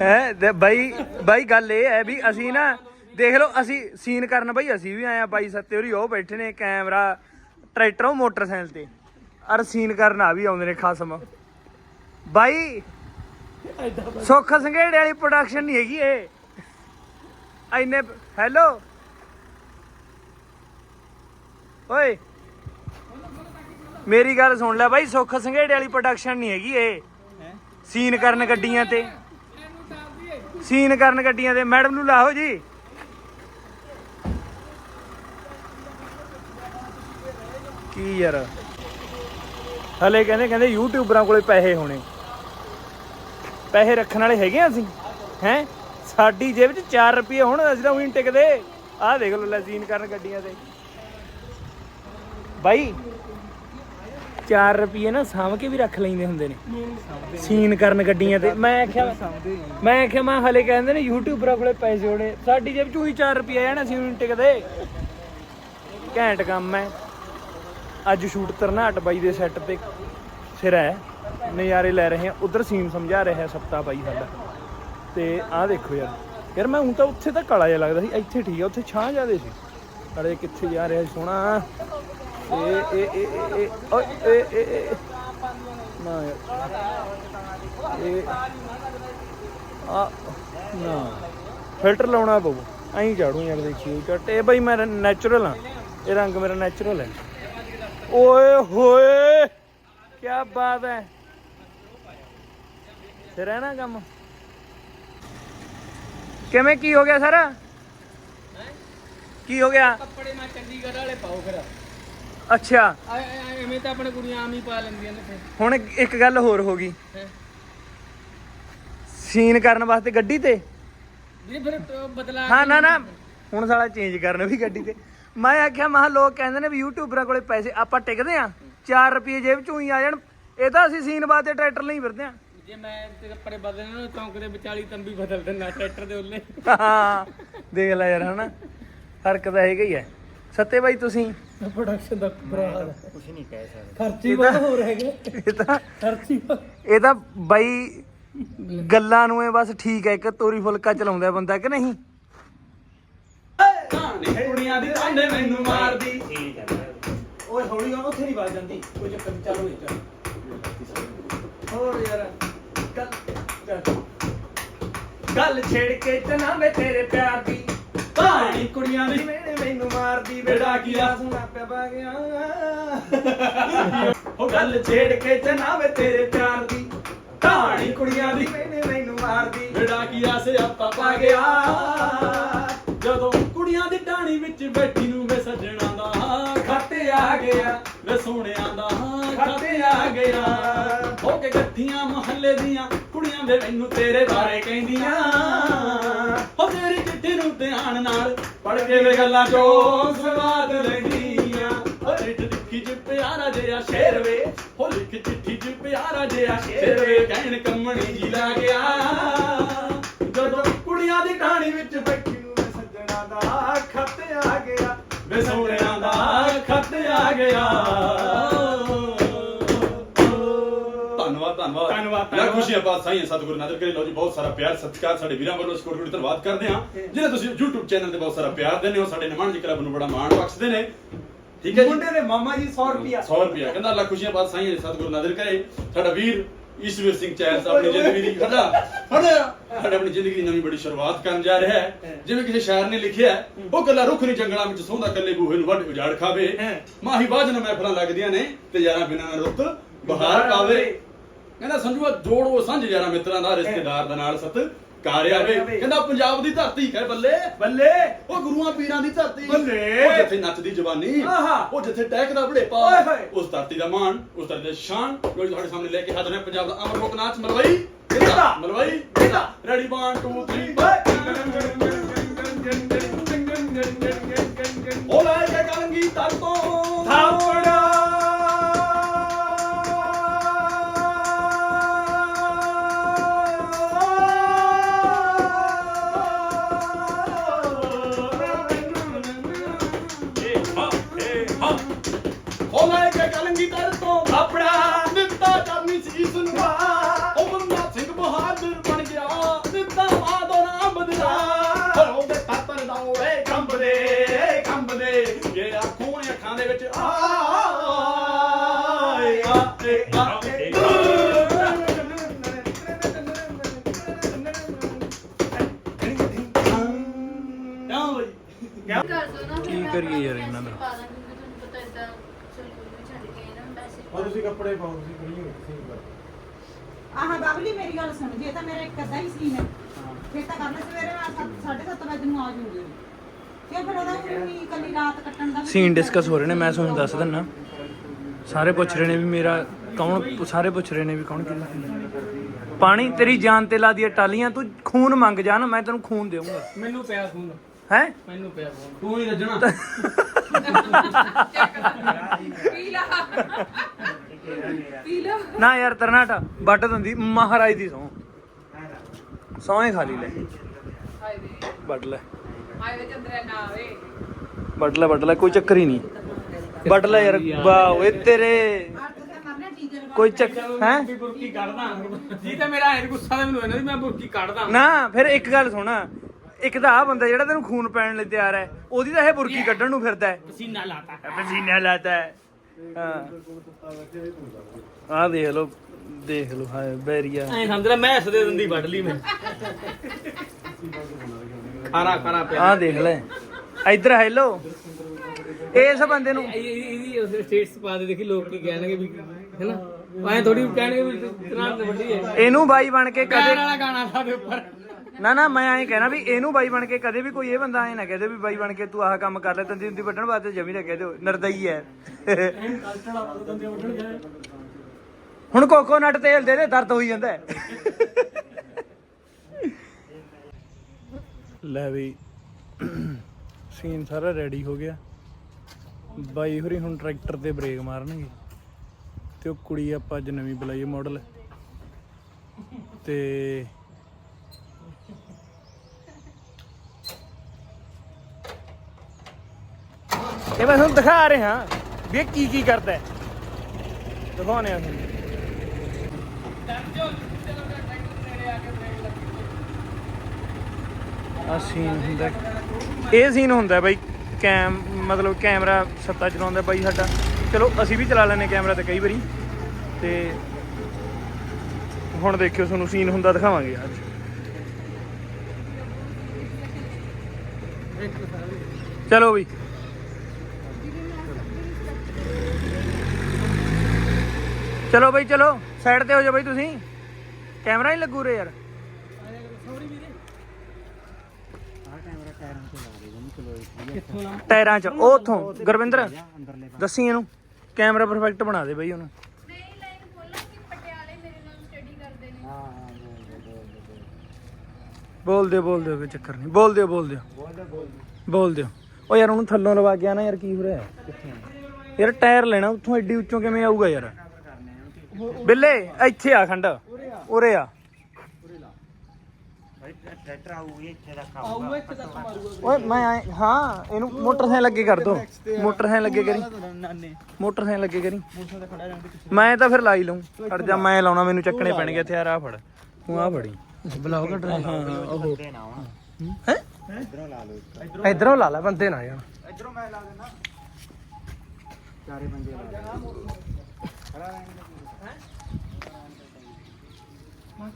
ਹੈ? ਤੇ ਬਾਈ ਬਾਈ ਗੱਲ ਇਹ ਹੈ ਵੀ ਅਸੀਂ ਨਾ, ਦੇਖ ਲਓ, ਅਸੀਂ ਸੀਨ ਕਰਨ ਬਾਈ, ਅਸੀਂ ਵੀ ਆਏ ਆ ਬਾਈ ਸੱਤੇ ਹੋਰੀ, ਉਹ ਬੈਠੇ ਨੇ ਕੈਮਰਾ, ਟਰੈਕਟਰ, ਉਹ ਮੋਟਰਸਾਈਕਲ ਤੇ। ਅਰ ਸੀਨ ਕਰਨ ਆ ਵੀ ਆਉਂਦੇ ਨੇ ਖਸਮ। ਬਾਈ, ਸੁੱਖ ਸੰਘੇੜੇ ਵਾਲੀ ਪ੍ਰੋਡਕਸ਼ਨ ਨਹੀਂ ਹੈਗੀ ਇਹ। ਐਨੇ ਹੈਲੋ ਓਏ, ਮੇਰੀ ਗੱਲ ਸੁਣ ਲੈ ਬਾਈ, ਸੁੱਖ ਸੰਘੇੜੇ ਵਾਲੀ ਪ੍ਰੋਡਕਸ਼ਨ ਨਹੀਂ ਹੈਗੀ ਇਹ। ਸੀਨ ਕਰਨ ਗੱਡੀਆਂ ਤੇ। ਸੀਨ ਕਰਨ ਗੱਡੀਆਂ ਤੇ। ਮੈਡਮ ਨੂੰ ਲਾਹੋ ਜੀ। ਕੀ ਯਾਰ? ਹਲੇ ਕਹਿੰਦੇ ਕਹਿੰਦੇ ਯੂਟਿਊਬਰਾਂ ਕੋਲੇ ਪੈਸੇ ਹੋਣੇ। ਪੈਸੇ ਰੱਖਣ ਵਾਲੇ ਹੈਗੇ ਆ ਅਸੀਂ। ਹੈ? ਸਾਡੀ ਜੇਬ 'ਚ 4 ਰੁਪਏ ਹੁਣ, ਅਸੀਂ ਤਾਂ ਉਹੀ ਟਿਕਦੇ। ਆਹ ਦੇਖ ਲਓ ਲੈ ਸੀਨ ਕਰਨ ਗੱਡੀਆਂ ਤੇ। ਬਾਈ 4 ਰੁਪਏ ਨਾ ਸਾਂਭ ਕੇ ਵੀ ਰੱਖ ਲੈਂਦੇ ਹੁੰਦੇ ਨੇ। ਸੀਨ ਕਰਨ ਗੱਡੀਆਂ ਤੇ। ਮੈਂ ਆਖਿਆ ਮੈਂ ਆਖਿਆ, ਮੈਂ ਹਲੇ ਕਹਿੰਦੇ ਨੇ ਯੂਟਿਊਬਰਾਂ ਕੋਲੇ ਪੈਸੇ ਹੋਣੇ ਸਾਡੀ ਜੇਬ 'ਚ ਉਹੀ 4 ਰੁਪਏ ਆਣਾ ਅਸੀਂ ਨਹੀਂ ਟਿਕਦੇ। ਘੈਂਟ ਕੰਮ ਹੈ। ਅੱਜ ਸ਼ੂਟ ਤਰਨਾਟ ਬਾਈ ਦੇ ਸੈੱਟ ਤੇ। ਸਿਰ ਹੈ। ਨਜ਼ਾਰੇ ਲੈ ਰਹੇ ਆ ਉਧਰ ਸੀਨ ਸਮਝਾ ਰਿਹਾ ਸੱਤਾ ਬਾਈ ਸਾਡਾ। ਤੇ ਆਹ ਦੇਖੋ ਯਾਰ। ਯਾਰ ਮੈਂ ਹੁਣ ਤਾਂ ਉੱਥੇ ਤਾਂ ਕਾਲਾ ਜਿਹਾ ਲੱਗਦਾ ਸੀ। ਇੱਥੇ ਠੀਕ ਆ, ਉੱਥੇ ਛਾਂ ਜਿਆਦੇ ਸੀ। ਅਰੇ ਕਿੱਥੇ ਜਾ ਰਿਹਾ ਸੋਹਣਾ। ਇਹ ਇਹ ਇਹ ਇਹ ਓਏ ਇਹ ਇਹ ਨਾ ਇਹ ਆ ਨਾ ਫਿਲਟਰ ਲਾਉਣਾ ਪਊ। ਐਂ ਝਾੜੂ ਯਾਰ ਦੇਖੀ ਕੱਟ ਇਹ ਬਈ ਮੈਂ ਨੈਚੁਰਲ ਆ ਇਹ ਰੰਗ ਮੇਰਾ ਨੈਚੁਰਲ ਹੈ। ਓਏ ਹੋਏ! ਕੀ ਬਾਤ ਹੈ। ਫਿਰ ਹੈ ਨਾ ਕੰਮ। ਕਿਵੇਂ? ਕੀ ਹੋ ਗਿਆ ਸਰ? ਕੀ ਹੋ ਗਿਆ? ਕੱਪੜੇ ਮੈਂ ਚੰਡੀਗੜ੍ਹ ਵਾਲੇ ਪਾਓ ਫਿਰ। ਅੱਛਾ। ਐ- ਐ- ਐਵੇਂ ਤਾਂ ਆਪਣੇ ਕੁੜੀਆਂ ਆਮ ਹੀ ਪਾ ਲੈਂਦੀਆਂ ਨੇ ਫਿਰ। ਹੁਣ ਇੱਕ ਗੱਲ ਹੋਰ ਹੋ ਗਈ। ਹੈਂ। ਸੀਨ ਕਰਨ ਵਾਸਤੇ ਗੱਡੀ ਤੇ? ਵੀਰੇ ਫਿਰ ਟ- ਬਦਲਾ ਹਾਂ ਨਾ ਨਾ। ਹੁਣ ਸਾਲਾ ਚੇਂਜ ਕਰਨ ਵੀ ਗੱਡੀ ਤੇ। ਮੈਂ ਆਖਿਆ ਮਹਾ ਲੋਕ ਕਹਿੰਦੇ ਨੇ ਵੀ ਯੂਟਿਊਬਰਾਂ ਕੋਲੇ ਪੈਸੇ ਆਪਾਂ ਟਿਕਦੇ ਆ। 4 ਰੁਪਏ ਜੇਬ ਚੋਂ ਹੀ ਆ ਜਾਣ। ਇਹ ਤਾਂ ਅਸੀਂ ਸੀਨ ਵਾਸਤੇ ਟਰੈਕਟਰ ਲਈ ਫਿਰਦੇ ਆ। ਜੇ ਮੈਂ ਤੇ ਕੱਪੜੇ ਬਦਲਣੇ ਨਾ ਚੌਂਕ ਦੇ ਵਿਚਾਲੀ ਤੰਬੀ ਬਦਲ ਦਿੰਦਾ ਟਰੈਕਟਰ ਦੇ ਉੱਲੇ। ਹਾਂ ਦੇਖ ਲੈ ਯਾਰ ਹਨਾ। ਫ਼ਰਕ ਤਾਂ ਹੈਗਾ ਹੀ ਹੈ। ਸੱਤੇ ਬਾਈ ਤੁਸੀਂ? ਪ੍ਰੋਡਕਸ਼ਨ ਦਾ ਕੁਝ ਨਹੀਂ ਕਹਿ ਸਕਦੇ। ਖਰਚੀ ਬਹੁਤ ਹੋ ਰਹੇ ਹੈਗੇ। ਇਹ ਤਾਂ ਖਰਚੀ ਇਹ ਤਾਂ ਬਾਈ ਗੱਲਾਂ ਨੂੰ ਇਹ ਬਸ ਠੀਕ ਹੈ ਇੱਕ ਤੋਰੀ ਫੁਲਕਾ ਚਲਾਉਂਦਾ ਬੰਦਾ ਕਿ ਨਹੀਂ? ਕੁੜੀਆਂ ਦੀ ਤਾਂਡੇ ਮੈਨੂੰ ਮਾਰਦੀ ਠੀਕ ਹੈ ਓਏ ਹੌਲੀ ਗਾਉਂ ਉੱਥੇ ਨਹੀਂ ਵੱਜ ਜਾਂਦੀ। ਕੋਈ ਚੱਕਰ ਨਹੀਂ ਚੱਲ ਹੋਈ ਚੱਲ। ਹੋਰ ਯਾਰ ਗੱਲ ਗੱਲ ਛੇੜ ਕੇ ਚਨਾ ਮੈਂ ਤੇਰੇ ਪਿਆਰ ਦੀ। ਕਹਾਣੀ ਕੁੜੀਆਂ ਦੀ। ਮੈਨੇ ਮੈਨੂੰ ਮਾਰਦੀ ਬੇੜਾ ਕੀ ਆ? ਸੁਣਾ ਪਿਆ ਪਾ ਗਿਆ। ਉਹ ਗੱਲ ਛੇੜ ਕੇ ਮੈਂ ਤੇਰੇ ਪਿਆਰ ਦੀ ਕਹਾਣੀ ਕੁੜੀਆਂ ਦੀ। ਮੈਨੇ ਮੈਨੂੰ ਮਾਰਦੀ। ਬੇੜਾ ਕੀ ਆਸੇ ਆਪਾ ਪਾ ਗਿਆ। ਜਦੋਂ ਕੁੜੀਆਂ ਦੀ ਟਾਣੀ ਵਿੱਚ ਬੈਠੀ ਨੂੰ ਵੇ ਸੱਜਣਾ ਦਾ ਖੱਟ ਆ ਗਿਆ ਵੇ ਸੋਹਣਿਆਂ ਦਾ ਖੱਟ ਆ ਗਿਆ। ਹੋ ਕੇ ਗੱਠੀਆਂ ਮੁਹੱਲੇ ਦੀਆਂ ਕੁੜੀਆਂ ਵੇ ਮੈਨੂੰ ਤੇਰੇ ਬਾਰੇ ਕਹਿੰਦੀਆਂ। ਹੋ ਤੇਰੀ ਚਿੱਠੀ ਨੂੰ ਧਿਆਨ ਨਾਲ ਪੜ ਕੇ ਵੇ ਗੱਲਾਂ ਚੋਂ ਸਵਾਦ ਲੈਂਦੀਆਂ। ਹੋ ਚਿੱਠ ਲਿਖੀ ਚ ਪਿਆਰਾ ਜਿਹਾ ਸ਼ੇਰ ਵੇ, ਹੋ ਲਿਖ ਚਿੱਠੀ ਚ ਪਿਆਰਾ ਜਿਹਾ ਸ਼ੇਰ ਵੇ, ਕਹਿਣ ਕੰਮਣੀ ਜੀ ਲਾ ਗਿਆ। ਜਦੋਂ ਕੁੜੀਆਂ ਦੀ ਕਹਾਣੀ ਵਿੱਚ ਬੈਠੀ ਨੂੰ ਵੇ ਸੱਜਣਾ ਦਾ ਖੱਤ ਆ ਗਿਆ। ਵੇ ਸੋਹਣਿਆਂ ਦਾ ਖੱਤ ਆ ਗਿਆ। ਧੰਨਵਾਦ ਧੰਨਵਾਦ। ਧੰਨਵਾਦ, ਲੱਖ ਖੁਸ਼ੀਆਂ ਬਾਤ ਸਾਈਂ ਸਤਿਗੁਰੂ ਨਾਦਰ ਕਰੇ। ਲੋ ਜੀ ਬਹੁਤ ਸਾਰਾ ਪਿਆਰ ਸਤਿਕਾਰ ਸਾਡੇ ਵੀਰਾਂ ਵੱਲੋਂ ਕੋਟੀ ਕੋਟੀ ਧੰਨਵਾਦ ਕਰਦੇ ਹਾਂ। ਜਿਹੜੇ ਤੁਸੀਂ YouTube ਚੈਨਲ ਤੇ ਬਹੁਤ ਸਾਰਾ ਪਿਆਰ ਦਿੰਦੇ ਹੋ ਸਾਡੇ ਨਿਮਾਨ ਜੀ ਕਲੱਬ ਨੂੰ ਬੜਾ ਮਾਣ ਬਖਸ਼ਦੇ ਨੇ। ਠੀਕ ਹੈ ਜੀ? ਮੁੰਡੇ ਦੇ ਮਾਮਾ ਜੀ 100 ਰੁਪਿਆ 100 ਰੁਪਿਆ ਕਹਿੰਦਾ ਲੱਖ ਖੁਸ਼ੀਆਂ ਬਾਤ ਸਾਈਂ ਸਤਿਗੁਰੂ ਨਾਦਰ ਕਰੇ। ਸਾਡਾ ਵੀਰ ਈਸ਼ਵਰ ਸਿੰਘ ਚੈਲ ਆਪਣੀ ਜ਼ਿੰਦਗੀ ਦੀ ਖੜਾ ਖੜਾ ਸਾਡੇ ਆਪਣੀ ਜ਼ਿੰਦਗੀ ਦੀ ਨਵੀਂ ਬੜੀ ਸ਼ੁਰੂਆਤ ਕਰਨ ਜਾ ਰਿਹਾ ਹੈ। ਜਿਵੇਂ ਕਿਸੇ ਸ਼ਾਇਰ ਨੇ ਲਿਖਿਆ ਹੈ, ਉਹ ਕੱਲਾ ਰੁੱਖ ਨਹੀਂ ਜੰਗਲਾਂ ਵਿੱਚ ਸੌਂਦਾ ਕੱਲੇ ਬੂਹੇ ਨੂੰ ਵੱਢ ਉਜਾੜ ਖਾਵੇ। ਮਾਹੀ ਬਾਜਨ ਮਹਿਫਲਾਂ ਲੱਗਦੀਆਂ ਨੇ ਤੇ ਯਾਰਾਂ ਬਿਨਾਂ ਨਾ ਰੁੱਤ ਬਹਾਰ ਪਾਵੇ। ਕਹਿੰਦਾ ਸੰਜੂਆ ਜੋੜੋ ਸਾਂਝ ਯਾਰਾਂ ਮਿੱਤਰਾਂ ਦਾ ਰਿਸ਼ਤੇਦਾਰ ਦਾ ਨਾਲ ਸਤ ਕਾਰਿਆ ਵੇ ਕਹਿੰਦਾ ਪੰਜਾਬ ਦੀ ਧਰਤੀ ਕਹਿ ਬੱਲੇ ਬੱਲੇ ਉਹ ਗੁਰੂਆਂ ਪੀਰਾਂ ਦੀ ਧਰਤੀ ਬੱਲੇ। ਉਹ ਜਿੱਥੇ ਨੱਚਦੀ ਜਵਾਨੀ ਆਹਾ। ਉਹ ਜਿੱਥੇ ਟਹਿਕਦਾ ਬੜੇਪਾ। ਉਸ ਧਰਤੀ ਦਾ ਮਾਣ ਉਸ ਧਰਤੀ ਦਾ ਸ਼ਾਨ ਜੋ ਤੁਹਾਡੇ ਸਾਹਮਣੇ ਲੈ ਕੇ ਹਾਜ਼ਰ ਹੈ ਪੰਜਾਬ ਦਾ ਅਮਰ ਲੋਕ ਨਾਚ ਮਲਵਈ ਗਿੱਧਾ। ਮਲਵਈ ਗਿੱਧਾ। ਰੈਡੀ 1 2 3 ਉਹ ਲੈ ਕੇ ਕਲੰਗੀ ਤਰ ਤੋਂ ਕੀ ਕਰੀਏ ਯਾਰ ਇਹਨਾਂ ਦਾ? ਉਹ ਤੁਸੀਂ ਕੱਪੜੇ ਪਾਓ ਤੁਸੀਂ ਫਰੀ ਹੋ ਤੁਸੀਂ ਕਰੋ ਆਹ ਬਬਲੀ ਮੇਰੀ ਗੱਲ ਸੁਣ ਜੇ ਤਾਂ ਮੇਰਾ ਇੱਕ ਅੱਧਾ ਹੀ ਸੀਨ ਹੈ ਫਿਰ ਤਾਂ ਕਰਨਾ ਸਵੇਰੇ ਮੈਂ 7:30 ਵਜੇ ਨੂੰ ਆ ਜੂਗੀ ਕਿਉਂ ਫਿਰ ਉਹਦਾ ਵੀ ਕੱਲੀ ਰਾਤ ਕੱਟਣ ਦਾ ਵੀ ਸੀਨ ਡਿਸਕਸ ਹੋ ਰਹੇ ਨੇ ਮੈਂ ਤੁਹਾਨੂੰ ਦੱਸ ਦਿੰਨਾ ਸਾਰੇ ਪੁੱਛ ਰਹੇ ਨੇ ਵੀ ਮੇਰਾ ਕੌਣ ਸਾਰੇ ਪੁੱਛ ਰਹੇ ਨੇ ਵੀ ਕੌਣ ਕਿਹਦਾ ਪਾਣੀ ਤੇਰੀ ਜਾਨ ਤੇ ਲਾ ਦੀਆਂ ਟਾਲੀਆਂ ਤੂੰ ਖੂਨ ਮੰਗ ਜਾ ਨਾ ਮੈਂ ਤੈਨੂੰ ਖੂਨ ਦੇਵਾਂਗਾ ਮੈਨੂੰ ਪਿਆ ਖੂਨ। ਹੈ? ਮੈਨੂੰ ਪਿਆ ਖੂਨ ਤੂੰ ਹੀ ਰੱਜਣਾ। ਪੀ ਲਾ ਪੀ ਲਾ ਨਾ ਯਾਰ ਤਰਨਾਟਾ ਵੱਟ ਦਿੰਦੀ। ਮਹਾਰਾਜ ਦੀ ਸੌ ਸੌਂ ਖਾ ਲਈ ਲੈ। ਹਾਏ ਵੇ। ਲੈ। ਹਾਏ ਵੇ ਚੰਦਰਿਆ ਨਾ ਆਵੇ। ਵੱਟ ਲੈ ਵੱਟ ਲੈ ਕੋਈ ਚੱਕਰ ਹੀ ਨਹੀਂ। ਵੱਟ ਲੈ ਯਾਰ ਵਾਹ ਓਏ ਤੇਰੇ। ਕੋਈ ਚੱਕ ਹੈ? ਵੀ ਬੁਰਕੀ ਕੱਢਦਾ। ਜੀ ਤੇ ਮੇਰਾ ਐ ਗੁੱਸਾ ਤੇ ਮੈਨੂੰ ਇਹਨਾਂ ਦੀ ਮੈਂ ਬੁਰਕੀ ਕੱਢਦਾ। ਨਾ ਫਿਰ ਇੱਕ ਗੱਲ ਸੁਣ। ਇੱਕ ਤਾਂ ਆ ਬੰਦਾ ਜਿਹੜਾ ਤੈਨੂੰ ਖੂਨ ਪੈਣ ਲਈ ਤਿਆਰ ਹੈ ਉਹਦੀ ਤਾਂ ਇਹ ਬੁਰਕੀ ਕੱਢਣ ਨੂੰ ਫਿਰਦਾ ਹੈ। ਪਸੀਨਾ ਲਾਤਾ। ਪਸੀਨਾ ਲਾਤਾ ਹੈ। ਹਾਂ। ਆ ਦੇਖ ਲਓ ਦੇਖ ਲਓ ਹਾਏ ਬੈਰੀਆ। ਐ ਸਮਝ ਲੈ ਮੈਂ ਇਸ ਦੇ ਦੰਦੀ ਵੱਢ ਲਈ ਮੈਂ। ਖਾਰਾ ਖਾਰਾ ਪਿਆ। ਆ ਦੇਖ ਲੈ। ਇੱਧਰ ਹੈਲੋ ਇਸ ਬੰਦੇ ਨੂੰ ਇਹ- ਇਹ- ਇਹਦੀ ਉਸ ਸਟੇਟਸ ਪਾ ਦੇ ਦੇਖੀ ਲੋਕ ਕੀ ਕਹਿਣਗੇ ਵੀ ਹੈਨਾ? ਐ ਥੋੜੀ ਕਹਿਣਗੇ ਵੀ ਤਰਾਂ ਵੱਡੀ ਹੈ। ਇਹਨੂੰ ਬਾਈ ਬਣ ਕੇ ਕਦੇ ਵਾਲਾ ਗਾਣਾ ਲਾ ਦੇ ਉੱਪਰ। ਨਾ ਨਾ, ਮੈਂ ਐਂ ਕਹਿਣਾ ਵੀ ਇਹਨੂੰ ਬਾਈ ਬਣ ਕੇ ਕਦੇ ਵੀ ਕੋਈ ਇਹ ਬੰਦਾ ਐ ਨਾ ਕਹਦੇ ਵੀ ਬਾਈ ਬਣ ਕੇ ਤੂੰ ਆਹ ਕੰਮ ਕਰ ਲੈ ਤੰਦੀ ਹੁੰਦੀ ਵੱਢਣ ਵਾਸਤੇ ਜਮੀ ਨਾ ਕਹਦੇ ਨਰਦਈ ਹੈ ਹੁਣ ਕੋਕੋਨਟ ਤੇਲ ਦੇ ਦੇ, ਦਰਦ ਹੋਈ ਜਾਂਦਾ ਲੈ ਵੀ, ਸੀਨ ਸਾਰਾ ਰੈਡੀ ਹੋ ਗਿਆ। ਬਾਈ ਹੋਰੀ ਹੁਣ ਟਰੈਕਟਰ ਤੇ ਬ੍ਰੇਕ ਮਾਰਨਗੇ। ਤੇ ਉਹ ਕੁੜੀ ਆਪਾਂ ਅੱਜ ਨਵੀਂ ਬੁਲਾਈ ਮਾਡਲ ਤੇ ਇਹ ਮੈਂ ਤੁਹਾਨੂੰ ਦਿਖਾ ਰਿਹਾ ਵੀ ਇਹ ਕੀ ਕੀ ਕਰਦਾ ਹੈ। ਦਿਖਾਉਣੇ ਆ ਤੁਹਾਨੂੰ। ਆ ਸੀਨ ਹੁੰਦਾ ਇਹ ਸੀਨ ਹੁੰਦਾ ਹੈ ਬਾਈ ਕੈਮ ਮਤਲਬ ਕੈਮਰਾ ਸੱਤਾ ਚਲਾਉਂਦਾ ਬਾਈ ਸਾਡਾ। ਚਲੋ, ਅਸੀਂ ਵੀ ਚਲਾ ਲੈਨੇ ਕੈਮਰਾ ਤੇ ਕਈ ਵਾਰੀ। ਤੇ ਹੁਣ ਦੇਖਿਓ ਤੁਹਾਨੂੰ ਸੀਨ ਹੁੰਦਾ ਦਿਖਾਵਾਂਗੇ ਅੱਜ। ਚਲੋ ਬਈ। ਚਲੋ ਬਈ, ਚਲੋ। ਸਾਈਡ ਤੇ ਹੋ ਜਾਓ ਬਈ ਤੁਸੀਂ। ਕੈਮਰਾ ਹੀ ਲੱਗੂ ਰੇ ਯਾਰ। ਟਾਇਰਾਂ 'ਚ। ਉਹ ਉਥੋਂ। ਗੁਰਵਿੰਦਰ, ਦੱਸੀ ਇਹਨੂੰ। ਕੈਮਰਾ ਪਰਫੈਕਟ ਬਣਾ ਦੇ ਬਈ ਉਹਨੂੰ। ਨਹੀਂ ਲਾਈਨ ਖੋਲੋ ਕਿ ਪਟਿਆਲੇ ਮੇਰੇ ਨਾਲ ਸਟੱਡੀ ਕਰਦੇ ਨੇ ਬੋਲ ਦਿਓ ਬੋਲ ਦਿਓ, ਕੋਈ ਚੱਕਰ ਨਹੀਂ। ਬੋਲ ਦਿਓ ਬੋਲ ਦਿਓ। ਬੋਲ ਦਿਓ। ਉਹ ਯਾਰ ਉਹਨੂੰ ਥੱਲੋਂ ਲਵਾ ਕੇ ਨਾ ਯਾਰ, ਕੀ ਹੋ ਰਿਹਾ? ਯਾਰ ਟਾਇਰ ਲੈਣਾ, ਉੱਥੋਂ ਐਡੀ ਉੱਚੋਂ ਕਿਵੇਂ ਆਊਗਾ ਯਾਰ? ਬਿੱਲੇ ਇੱਥੇ ਆ ਖੰਡ। ਉਰੇ ਆ। ਓਏ ਮੈਂ ਆਏਂ- ਹਾਂ ਇਹਨੂੰ ਮੋਟਰਸਾਈਕਲ ਅੱਗੇ ਕਰ ਦੋ। ਮੋਟਰਸਾਈਕਲ ਅੱਗੇ ਕਰੀ। ਮੋਟਰਸਾਈਕਲ ਅੱਗੇ ਕਰੀ। ਮੈਂ ਤਾਂ ਫਿਰ ਲਾਈ ਲਊ। ਖੜ ਜਾ ਮੈਂ ਲਾਉਣਾ ਮੈਨੂੰ ਚੱਕਣੇ ਪੈਣਗੇ ਇੱਥੇ। ਯਾਰ ਆ ਫੜ। ਤੂੰ ਆ ਫੜੀ। ਬਲੌਗ ਹਾਂ ਉਹ। ਹੈ ਇਧਰੋਂ ਲਾ ਲਓ ਇਧਰੋਂ। ਲਾ ਲੈ ਬੰਦੇ ਨਾ ਜਾਣ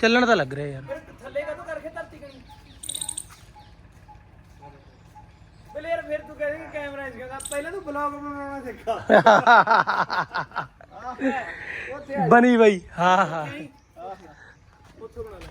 ਚੱਲਣ ਤਾਂ ਲੱਗ ਰਿਹਾ ਯਾਰ। ਥੱਲੇ ਕਾ ਤੂੰ ਕਰਕੇ ਧਰਤੀ ਕਣੀ ਬਲੇ ਯਾਰ ਫਿਰ ਤੂੰ ਕਹਿੰਦਾ ਕੈਮਰਾ ਇਸ ਕਹਿੰਦਾ ਪਹਿਲਾਂ ਤੂੰ ਬਲੌਗ ਬਣਾਉਣਾ ਸਿੱਖਾ ਬਣੀ ਬਈ। ਹਾਂ ਹਾਂ। ਉੱਥੋਂ ਬਣਾ ਲੈ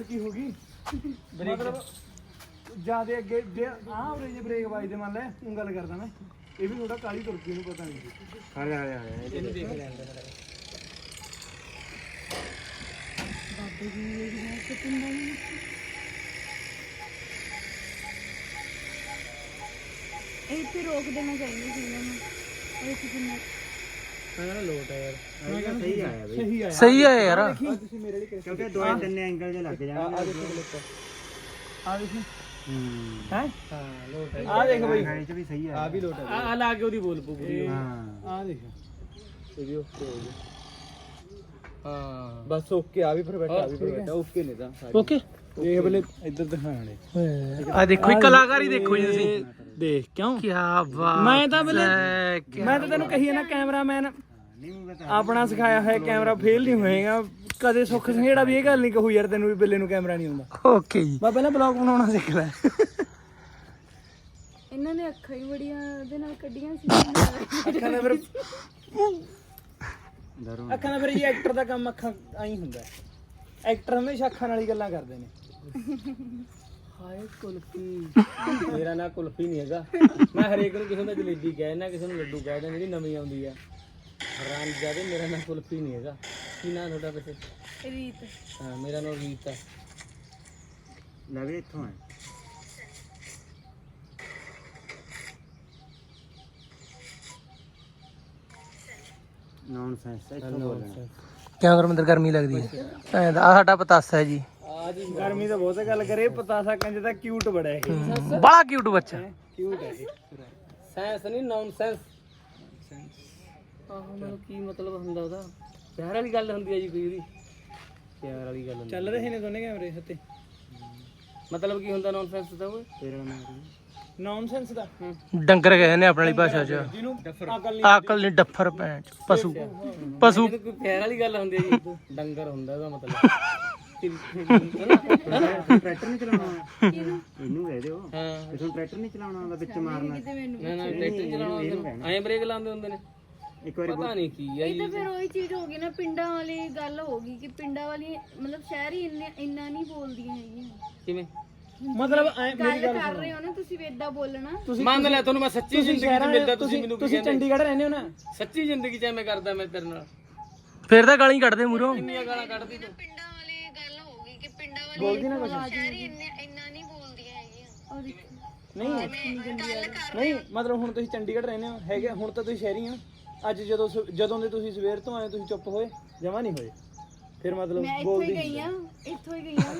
ਇੱਕ ਪਤਾ ਇੱਕ ਪਤਾ ਗੱਲ ਕੀ ਹੋ ਗਈ? ਮਤਲਬ ਜਿਆਦੇ ਅੱਗੇ ਜੇ ਆਹ ਉਰੇ ਜੇ ਬ੍ਰੇਕ ਵੱਜਦੇ ਮੰਨ ਲੈ ਉਹ ਗੱਲ ਕਰਦਾ ਮੈਂ। ਇਹ ਵੀ ਥੋੜਾ ਕਾਲੀ ਤੁਰ ਪਈ ਨੂੰ ਪਤਾ ਨਹੀਂ ਹਲੇ ਹਲੇ ਹਲੇ ਇਹਨੂੰ ਦੇਖ ਲੈਂਦੇ ਇਹ ਤੇ ਰੋਕ ਦੇਣਾ ਚਾਹੀਦਾ ਸੀ। ਇਹਨਾਂ ਨੂੰ। ਇਹ ਕਿੰਨਾ ਮੈਂ ਲੋਟ ਹੈ ਯਾਰ। ਮੈਂ ਕਹਿੰਦਾ ਸਹੀ ਆਇਆ ਬਈ। ਸਹੀ ਆਇਆ। ਸਹੀ ਹੈ ਯਾਰ। ਤੁਸੀਂ ਮੇਰੇ ਲਈ ਕਿਉਂਕਿ ਦੋ ਤਿੰਨ ਐਂਗਲ ਜੇ ਲੱਗ ਜਾਣਗੇ। ਆ ਦੇਖੋ ਆ ਦੇਖੀ। ਹੂੰ। ਹੈ? ਹਾਂ ਲੋਟ ਆ। ਦੇਖ ਬਈ। ਹਾਈਟ ਵੀ ਸਹੀ ਆ। ਆ ਵੀ ਲੋਟ ਆ। ਲਾ ਕੇ ਉਹਦੀ ਬੋਲ ਪੂ ਪੂਰੀ ਹਾਂ। ਆ ਦੇਖ। ਇਹ ਵੀ ਓਕੇ ਹੋ ਗਿਆ ਹਾਂ। ਬਸ ਓਕੇ ਆ ਵੀ ਫਿਰ ਬੈਠਾ ਆ ਵੀ ਫਿਰ ਬੈਠਾ ਓਕੇ ਨੇ ਤਾਂ ਓਕੇ ਦੇਖ ਬਲੇ ਇੱਧਰ ਦਿਖਾਣੇ ਆ ਦੇਖੋ ਇਹ ਕਲਾਕਾਰੀ ਦੇਖੋ ਜੀ ਤੁਸੀਂ। ਦੇਖ ਕਿਉਂ? ਕੀ ਬਾਤ ਮੈਂ ਤਾਂ ਬਲੇ ਮੈਂ ਤਾਂ ਤੈਨੂੰ ਕਹੀ ਹੈ ਨਾ ਕੈਮਰਾਮੈਨ ਆਪਣਾ ਸਿਖਾਇਆ ਹੋਇਆ ਕੈਮਰਾ ਫੇਲ ਨਹੀਂ ਹੋਏਗਾ। ਕਦੇ ਸੁੱਖ ਸੰਘੇੜਾ ਵੀ ਇਹ ਗੱਲ ਨਹੀਂ ਕਹੂ ਯਾਰ ਤੈਨੂੰ ਵੀ ਬਿੱਲੇ ਨੂੰ ਕੈਮਰਾ ਨਹੀਂ ਆਉਂਦਾ। ਓਕੇ ਜੀ। ਮੈਂ ਪਹਿਲਾਂ ਬਲੌਗ ਬਣਾਉਣਾ ਸਿੱਖ ਲੈ ਇਹਨਾਂ ਨੇ ਅੱਖਾਂ ਹੀ ਬੜੀਆਂ ਉਹਦੇ ਨਾਲ ਕੱਢੀਆਂ ਸੀ। ਅੱਖਾਂ ਦਾ ਫਿਰ ਅੱਖਾਂ ਦਾ ਫਿਰ ਇਹ ਐਕਟਰ ਦਾ ਕੰਮ ਅੱਖਾਂ ਆਈ ਹੁੰਦਾ। ਐਕਟਰ ਹਮੇਸ਼ਾ ਅੱਖਾਂ ਨਾਲ ਹੀ ਗੱਲਾਂ ਕਰਦੇ ਨੇ। ਹਾਏ ਕੁਲਫੀ। ਮੇਰਾ ਨਾਂ ਕੁਲਫੀ ਨਹੀਂ ਹੈਗਾ। ਮੈਂ ਹਰੇਕ ਨੂੰ ਕਿਸੇ ਨੂੰ ਜਲੇਬੀ ਕਹਿ ਕਿਸੇ ਨੂੰ ਲੱਡੂ ਕਹਿ ਦਿੰਦਾ ਜਿਹੜੀ ਨਵੀਂ ਆਉਂਦੀ ਆ। ਹੈਰਾਨ ਜਾਦੇ ਮੇਰਾ ਨਾਂ ਕੁਲਫੀ ਨਹੀਂ ਹੈਗਾ। ਕੀ ਨਾਂ ਤੁਹਾਡਾ ਵੈਸੇ? ਰੀਤ। ਹਾਂ ਮੇਰਾ ਨਾਮ ਰੀਤ ਹੈ ਲਵੇ ਇੱਥੋਂ ਹੈ ਨੌਨਸੈਂਸ ਇੱਥੋਂ ਬੋਲਣਾ। ਕਿਉਂ ਗੁਰਮਿੰਦਰ? ਗਰਮੀ ਲੱਗਦੀ ਹੈ। ਆ ਸਾਡਾ ਪਤਾਸਾ ਹੈ ਜੀ। ਗਰਮੀ ਤਾਂ ਬਹੁਤ ਗੱਲ ਕਰੇ ਪਤਾਸਾ ਕੰਜ ਦਾ ਕਿਊਟ ਬੜਾ ਹੈ ਬੜਾ ਕਿਊਟ ਬੱਚਾ। ਕਿਊਟ ਹੈ ਸੈਂਸ ਨਹੀਂ ਨੌਨਸੈਂਸ ਆਹ ਮੈਨੂੰ ਕੀ ਮਤਲਬ ਹੁੰਦਾ ਉਹਦਾ? ਪਿਆਰ ਵਾਲੀ ਗੱਲ ਹੁੰਦੀ ਹੈ ਜੀ ਕੋਈ ਉਹਦੀ। ਪਿਆਰ ਵਾਲੀ ਗੱਲ ਹੁੰਦੀ ਚੱਲ ਰਹੇ ਨੇ ਦੋਨੇ ਕੈਮਰੇ ਹੱਤੇ ਮਤਲਬ ਕੀ ਹੁੰਦਾ ਨੌਨਸੈਂਸ ਦਾ ਓਏ? ਤੇਰਾ ਨਾਮ ਕੀ? ਨੌਨਸੈਂਸ ਦਾ? ਡੰਗਰ ਕਹਿੰਦੇ ਨੇ ਆਪਣੀ ਭਾਸ਼ਾ 'ਚ। ਜਿਹਨੂੰ ਅਕਲ ਨਹੀਂ ਆਕਲ ਨਹੀਂ ਡੱਫਰ ਪੈਂਚ ਪਸ਼ੂ। ਪਸ਼ੂ। ਕੋਈ ਪਿਆਰ ਵਾਲੀ ਗੱਲ ਹੁੰਦੀ ਹੈ ਜੀ? ਡੰਗਰ ਹੁੰਦਾ ਉਹਦਾ ਮਤਲਬ। ਟਰੈਕਟਰ ਨਹੀਂ ਚਲਾਉਣਾ ਇਹਨੂੰ ਕਹਿ ਦਿਓ। ਹਾਂ। ਤੁਹਾਨੂੰ ਟਰੈਕਟਰ ਨਹੀਂ ਚਲਾਉਣਾ ਉਹਦਾ ਵਿੱਚ ਮਾਰਨਾ। ਨਾ ਨਾ ਟਰੈਕਟਰ ਚਲਾਉਂਦੇ ਐਂ ਬ੍ਰੇਕ ਲਾਉਂਦੇ ਹੁੰਦੇ ਨੇ। ਇੱਕ ਵਾਰੀ ਪਤਾ ਨਹੀਂ ਕੀ ਹੈ ਇਹ ਤਾਂ ਫਿਰ ਉਹੀ ਚੀਜ਼ ਹੋ ਗਈ ਨਾ ਪਿੰਡਾਂ ਵਾਲੀ ਗੱਲ ਹੋ ਗਈ ਕਿ ਪਿੰਡਾਂ ਵਾਲੀ ਮਤਲਬ ਸ਼ਹਿਰ ਹੀ ਇੰਨੇ ਇੰਨਾ ਨਹੀਂ ਬੋਲਦੀਆਂ ਹੈਗੀਆਂ। ਕਿਵੇਂ? ਮਤਲਬ ਐ ਗੱਲ ਕਰ ਰਹੇ ਹੋ ਨਾ ਤੁਸੀਂ ਵੀ ਏਦਾਂ ਬੋਲਣਾ। ਮੰਨ ਲੈ ਤੁਹਾਨੂੰ ਮੈਂ ਸੱਚੀ ਜ਼ਿੰਦਗੀ 'ਚ ਮਿਲਦਾ ਤੁਸੀਂ ਮੈਨੂੰ ਤੁਸੀਂ ਚੰਡੀਗੜ੍ਹ ਰਹਿੰਦੇ ਹੋ ਨਾ? ਸੱਚੀ ਜ਼ਿੰਦਗੀ 'ਚ ਐਵੇਂ ਕਰਦਾ ਮੈਂ ਤੇਰੇ ਨਾਲ। ਫਿਰ ਤਾਂ ਗਾਲਾਂ ਕੱਢਦੇ ਮੂਰੋਂ ਕਿੰਨੀਆਂ ਗਾਲਾਂ ਕੱਢਦੀ ਤੂੰ? ਪਿੰਡਾਂ ਵਾਲੀ ਗੱਲ ਹੋ ਗਈ ਕਿ ਪਿੰਡਾਂ ਵਾਲੀ ਸ਼ਹਿਰ ਹੀ ਇੰਨੇ ਇੰਨਾ ਨਹੀਂ ਬੋਲਦੀਆਂ ਹੈਗੀਆਂ। ਉਹ ਦੇਖੋ। ਨਹੀਂ। ਨਹੀਂ ਮਤਲਬ ਹੁਣ ਤੁਸੀਂ ਚੰਡੀਗੜ੍ਹ ਰਹਿੰਦੇ ਹੋ ਹੈਗੇ ਹੁਣ ਤਾਂ ਤੁਸੀਂ ਸ਼ਹਿਰੀ ਹੋ। ਅੱਜ ਜਦੋਂ ਜਦੋਂ ਦੇ ਤੁਸੀਂ ਸਵੇਰ ਤੋਂ ਆਏ ਤੁਸੀਂ ਚੁੱਪ ਹੋਏ? ਜਮਾ ਨਹੀਂ ਹੋਏ? ਫਿਰ ਮਤਲਬ ਮੈਂ ਇੱਥੋਂ ਹੀ ਬੋਲਦੀ ਗਈ ਆ ਇੱਥੋਂ ਹੀ ਗਈ ਆ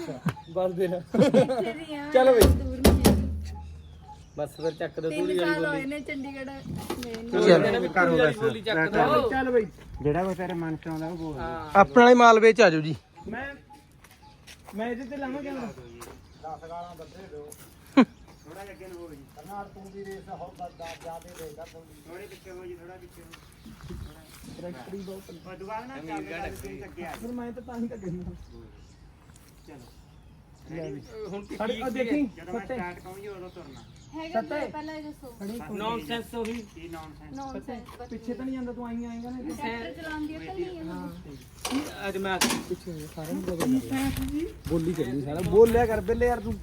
ਬਸ ਇੱਥੇ ਦੀ ਆ ਚਲੋ ਬਈ। ਦੂਰ ਨਹੀਂ ਹੈਗੀ। ਬਸ ਫਿਰ ਚੱਕ ਦੇ ਤਿੰਨ ਸਾਲ ਹੋਏ ਨੇ ਚੰਡੀਗੜ੍ਹ ਗਏ ਨੂੰ। ਬੋਲੀ ਚੱਕ ਦੋ। ਚੱਲ ਬਈ। ਜਿਹੜਾ ਕੋਈ ਤੇਰੇ ਮਨ ਚ ਆਉਂਦਾ ਉਹ ਬੋਲ। ਆਪਣੇ ਵਾਲੇ ਮਾਲਵੇ 'ਚ ਆ ਜਾਓ ਜੀ। ਮੈਂ ਮੈਂ ਇਹਦੇ ਤੇ ਲਾਵਾਂ ਕੈਮਰਾ ਥੋੜਾ ਜਿਹਾ ਅੱਗੇ ਨੂੰ ਹੋ ਜੀ ਤੂੰ ਵੀ ਰੇਸ ਹੋ ਬੱਦਾ ਜਾਦੇ ਰੇਗਾ ਥੋੜੇ ਪਿੱਛੇ ਹੋ ਜੀ ਥੋੜਾ ਪਿੱਛੇ ਹੋ। ਟਰੈਕਟਰੀ ਬਹੁਤ ਉਹ ਦੁਬਾਰਾ ਨਾ ਚੱਲ ਗਿਆ ਤੂੰ ਅੱਗੇ ਆ ਫਿਰ ਮੈਂ ਤਾਂ ਤਾਂ ਹੀ ਤਾਂ ਗਈ ਹਾਂ ਚਲੋ ਹੁਣ ਸਾਡੇ ਆ ਦੇਖੀ ਜਦੋਂ ਮੈਂ ਸਟਾਰਟ ਕਹੂੰਗੀ ਉਦੋਂ ਤੁਰਨਾ। ਹੈਗਾ ਮੇਰੇ ਪਹਿਲਾਂ ਇਹ ਦੱਸੋ। ਨੌਨਸੈਂਸ ਉਹੀ ਕੀ ਨੌਨਸੈਂਸ ਨੌਨਸੈਂਸ ਪਿੱਛੇ ਤਾਂ ਨਹੀਂ ਜਾਂਦਾ ਤੂੰ ਆਈ ਆਏਗਾ ਨਾ ਟਰੈਕਟਰ ਚਲਾਉਂਦੀ ਆ ਕੱਲੀ ਆ। ਅੱਜ ਮੈਂ ਪਿੱਛੇ ਸਾਰਿਆਂ ਨੂੰ ਪਤਾ ਬੋਲੀ। ਚੱਲੀ ਸਾਰਾ। ਬੋਲਿਆ ਕਰ ਬਿੱਲੇ ਯਾਰ ਤੂੰ।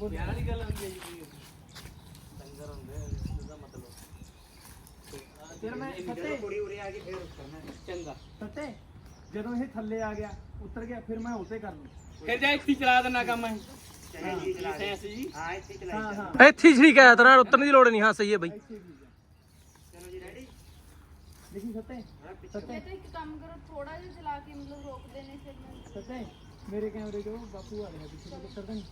ਪਿਆਰ ਵਾਲੀ ਗੱਲ ਹੁੰਦੀ ਹੈ ਜੀ ਡੰਗਰ ਹੁੰਦੇ ਇਹਦਾ ਮਤਲਬ ਫਿਰ ਮੈਂ ਜਦੋਂ ਕੁੜੀ ਉਰੇ ਆ ਗਈ ਫਿਰ ਕਰਨਾ ਚੰਗਾ। ਸੱਤੇ ਜਦੋਂ ਇਹ ਥੱਲੇ ਆ ਗਿਆ ਉੱਤਰ ਗਿਆ ਫਿਰ ਮੈਂ ਉੱਤੇ ਕਰ ਲੂੰ ਫਿਰ ਜਾ ਇੱਥੇ ਚਲਾ ਦੇਣਾ ਕੰਮ ਹੈ ਜੀ ਚਲਾ ਦੇ। ਜੀ ਹਾਂ। ਇੱਥੇ ਚਲਾਈ ਹਾਂ ਚੱਲ। ਹਾਂ ਇੱਥੇ ਠੀਕ ਹੈ ਤੇਰਾ ਉਤਰਨ ਦੀ ਲੋੜ ਨਹੀਂ। ਹਾਂ ਸਹੀ ਹੈ ਬਾਈ। ਚਲੋ ਜੀ ਰੈਡੀ ਦੇਖੀ ਸੱਤੇ ਸੱਤੇ ਤਾਂ ਇੱਕ ਕੰਮ ਕਰੋ ਥੋੜਾ ਜਿਹਾ ਚਲਾ ਕੇ ਮਤਲਬ ਰੋਕਦੇ ਨੇ ਫਿਰ ਮੈਂ। ਸੱਤੇ ਮੇਰੇ ਕੈਮਰੇ ਜੋ ਬਾਪੂ ਆ ਰਿਹਾ ਪਿੱਛੇ ਤੋਂ ਉੱਤਰ ਨਹੀਂ।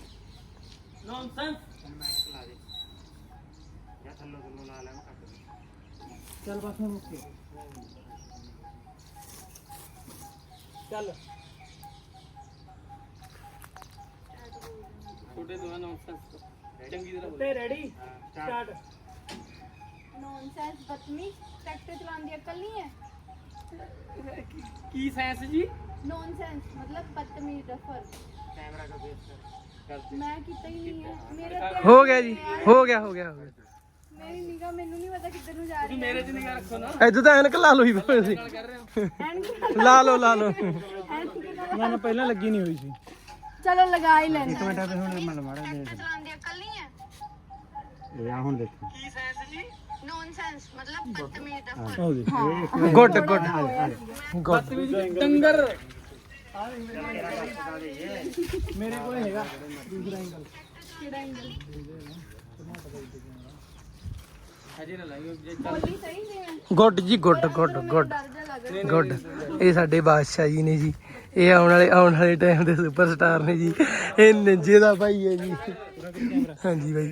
ਨੌਨਸੈਂਸ ਮੈਂ ਚਲਾ ਦੇ। ਜਾਂ ਥੱਲੋਂ ਥੱਲੋਂ ਲਾ ਲੈ ਮੈਂ ਕੱਟ ਦੇ ਚੱਲ ਬਸ ਹੁਣ ਓਕੇ ਚੱਲ। ਛੋਟੇ ਦੋਹਾਂ ਨੌਨਸੈਂਸ ਚੰਗੀ ਤਰ੍ਹਾਂ ਤੇ ਰੈਡੀ ਸਟਾਰਟ ਨੌਨਸੈਂਸ ਬਦਤਮੀਜ਼ ਟਰੈਕਟਰ ਚਲਾਉਂਦੀ ਅਕਲ ਨਹੀਂ ਹੈ। ਕੀ ਸੈਂਸ ਜੀ? ਨੌਨਸੈਂਸ ਮਤਲਬ ਬਦਤਮੀਜ਼ ਡਫਰ ਕੈਮਰਾ ਕੋ ਬੇਸ ਕਰ ਮੈਂ ਕੀਤਾ ਹੀ ਨਹੀਂ ਹੈ। ਮੇਰਾ ਹੋ ਗਿਆ ਜੀ ਹੋ ਗਿਆ ਹੋ ਗਿਆ ਹੋ ਗਿਆ। ਮੇਰੀ ਨਿਗਾ ਮੈਨੂੰ ਨਹੀਂ ਪਤਾ ਕਿੱਧਰ ਨੂੰ ਜਾ ਰਹੀ ਹੈ। ਮੇਰੇ 'ਚ ਨਿਗਾਹ ਰੱਖੋ ਨਾ। ਇਦੋਂ ਤਾਂ ਐਨਕ ਲਾ ਲਓ ਹੀ ਤੁਸੀਂ। ਐਨਕ ਲਾ ਲਓ ਲਾ ਲਓ। ਐਨਕ ਨਾ ਨਾ ਪਹਿਲਾਂ ਲੱਗੀ ਨਹੀਂ ਹੋਈ ਸੀ। ਚਲੋ ਲਗਾ ਹੀ ਲੈਣੇ ਇੱਕ ਮਿੰਟ ਤੇ ਹੁਣ ਮੈਂ ਮਾਰਾ ਦੇ ਟਰੈਕਟਰ ਚਲਾਉਣ ਦੀ ਅਕਲ ਨਹੀਂ ਹੈ। ਇਹ ਆ ਹੁਣ ਦੇਖੋ ਨੌਨਸੈਂਸ ਮਤਲਬ ਬਦਤਮੀਜ਼ ਦਾ ਫ਼ਰਕ ਗੁੱਡ ਗੁੱਡ ਗੁੱਡ ਡੰਗਰ। ਮੇਰੇ ਕੋਲ ਹੈਗਾ। ਦੂਸਰਾ ਐਂਗਲ ਹਜੇ ਨਾ ਲਾਈਓ ਜੇ ਬੋਲੀ ਸਹੀ ਸੀ ਗੁੱਡ ਜੀ ਗੁੱਡ ਗੁੱਡ ਗੁੱਡ। ਡਰ ਜਾ ਲੱਗ ਰਿਹਾ ਗੁੱਡ। ਇਹ ਸਾਡੇ ਬਾਦਸ਼ਾਹ ਜੀ ਨੇ ਜੀ। ਇਹ ਆਉਣ ਵਾਲੇ ਆਉਣ ਵਾਲੇ ਟਾਈਮ ਦੇ ਸੁਪਰਸਟਾਰ ਨੇ ਜੀ। ਇਹ ਨਿੰਜੇ ਦਾ ਭਾਈ ਹੈ ਜੀ। ਹਾਂਜੀ ਭਾਈ।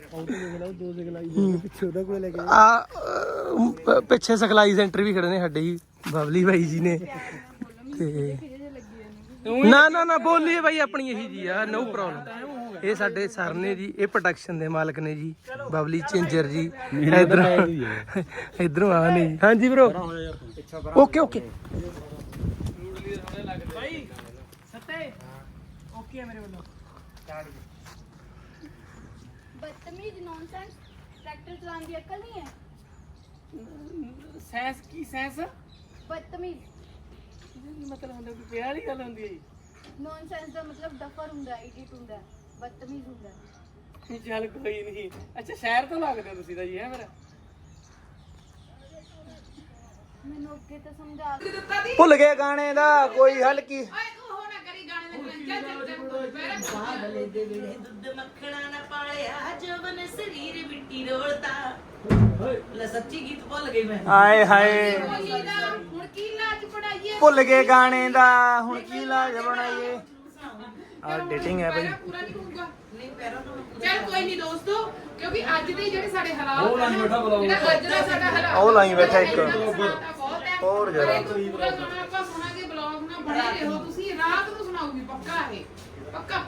ਪਿੱਛੇ ਉਹਦਾ ਕੋਈ ਲੈ ਕੇ ਆ ਅਹ, ਪਿੱਛੇ ਸਿਖਲਾਈ ਸੈਂਟਰ ਵੀ ਖੜੇ ਨੇ ਸਾਡੇ ਜੀ ਬਬਲੀ ਭਾਈ ਜੀ ਨੇ। ਤੇ ਨਾ ਨਾ ਨਾ ਬੋਲੀਏ ਭਾਈ ਆਪਣੀ ਇਹੀ ਜੀ ਆ ਨੋ ਪ੍ਰੋਬਲਮ ਇਹ ਸਾਡੇ ਸਰ ਨੇ ਜੀ ਇਹ ਪ੍ਰੋਡਕਸ਼ਨ ਦੇ ਮਾਲਕ ਨੇ ਜੀ ਬਬਲੀ ਚਿੰਜਰ ਜੀ। ਇਧਰ ਇਧਰੋਂ ਆ ਨੇ ਜੀ। ਹਾਂਜੀ ਬ్రో ਓਕੇ ਓਕੇ। ਭਾਈ ਸੱਤੇ। ਓਕੇ ਮੇਰੇ ਵੱਲੋਂ। ਬਦਤਮੀਜ਼ ਨੌਨਸੈਂਸ ਟਰੈਕਟਰ ਚਲਾਉਣ ਦੀ ਅਕਲ ਨਹੀਂ ਹੈ। ਸੈਂਸ ਕੀ ਸੈਂਸ? ਬਦਤਮੀਜ਼। ਮਤਲਬ ਹੁੰਦਾ? ਕਿ ਪਿਆਰ ਗੱਲ ਹੁੰਦੀ ਹੈ ਜੀ? ਨੌਨਸੈਂਸ ਦਾ ਮਤਲਬ ਡਫਰ ਹੁੰਦਾ ਹੈ ਇਡੀਟ ਹੁੰਦਾ। ਹੈ ਬਦਤਮੀਜ਼ ਹੁੰਦਾ ਹੈ ਚੱਲ ਕੋਈ ਨਹੀਂ। ਅੱਛਾ ਸ਼ਹਿਰ ਤੋਂ ਲੱਗਦੇ ਹੋ ਤੁਸੀਂ ਤਾਂ ਜੀ ਹੈ ਮੇਰਾ ਮੈਨੂੰ ਅੱਗੇ ਤਾਂ ਸਮਝਾ ਭੁੱਲ ਗਏ ਗਾਣੇ ਦਾ ਕੋਈ ਹੱਲ ਕੀ? ਬਾਬਲੇ ਦੇ ਵੇਲੇ ਦੁੱਧ ਮੱਖਣਾ ਨਾ ਪਾਲਿਆ ਜਵਨ ਸਰੀਰ ਮਿੱਟੀ ਰੋਲਦਾ ਲੈ ਸੱਚੀ ਗੀਤ ਭੁੱਲ ਗਈ ਮੈਂ। ਆਏ ਹਾਏ। ਭੁੱਲ ਗਏ ਗਾਣੇ ਦਾ ਹੁਣ ਕੀ ਲਾਜ ਬਣਾਈਏ? ਆ ਡੇਟਿੰਗ ਹੈ ਭਾਈ ਚੱਲ ਕੋਈ ਨਹੀਂ ਦੋਸਤੋ ਕਿਉਂਕਿ ਅੱਜ ਦੇ ਜਿਹੜੇ ਸਾਡੇ ਹਾਲਾਤ ਜਿਹੜਾ ਅੱਜ ਦਾ ਸਾਡਾ ਹਾਲਾਤ ਉਹ ਲਾਈ ਬੈਠਾ ਇੱਕ। ਹੋਰ ਜ਼ਿਆਦਾ। ਪਰ ਇਹ ਪੂਰਾ ਗਾਣਾ ਆਪਾਂ ਸੁਣਾਂਗੇ ਬਲੌਗ ਨਾਲ ਬਣੇ ਰਹੋ ਤੁਸੀਂ। ਰਾਤ ਨੂੰ ਸੁਣਾਉਗੀ ਪੱਕਾ ਇਹ। ਪੱਕਾ।